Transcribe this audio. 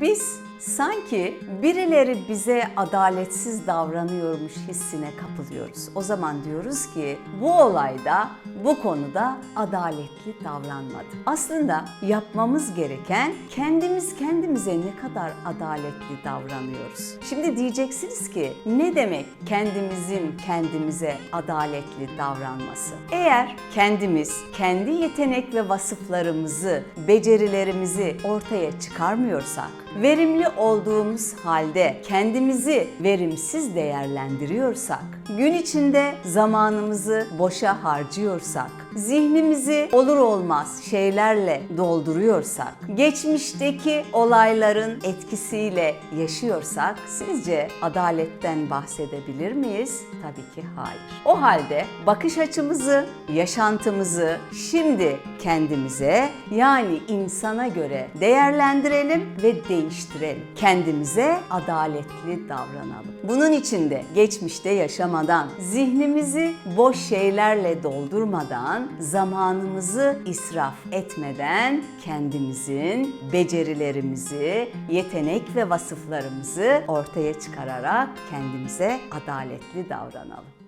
Biz sanki birileri bize adaletsiz davranıyormuş hissine kapılıyoruz. O zaman diyoruz ki bu olayda, bu konuda adaletli davranmadı. Aslında yapmamız gereken kendimiz kendimize ne kadar adaletli davranıyoruz. Şimdi diyeceksiniz ki ne demek kendimizin kendimize adaletli davranması? Eğer kendimiz kendi yetenek ve vasıflarımızı, becerilerimizi ortaya çıkarmıyorsak, verimli olduğumuz halde kendimizi verimsiz değerlendiriyorsak, gün içinde zamanımızı boşa harcıyorsak, zihnimizi olur olmaz şeylerle dolduruyorsak, geçmişteki olayların etkisiyle yaşıyorsak sizce adaletten bahsedebilir miyiz? Tabii ki hayır. O halde bakış açımızı, yaşantımızı şimdi kendimize yani insana göre değerlendirelim ve değiştirelim. Kendimize adaletli davranalım. Bunun için de geçmişte yaşamadan, zihnimizi boş şeylerle doldurmadan, zamanımızı israf etmeden kendimizin becerilerimizi, yetenek ve vasıflarımızı ortaya çıkararak kendimize adaletli davranalım.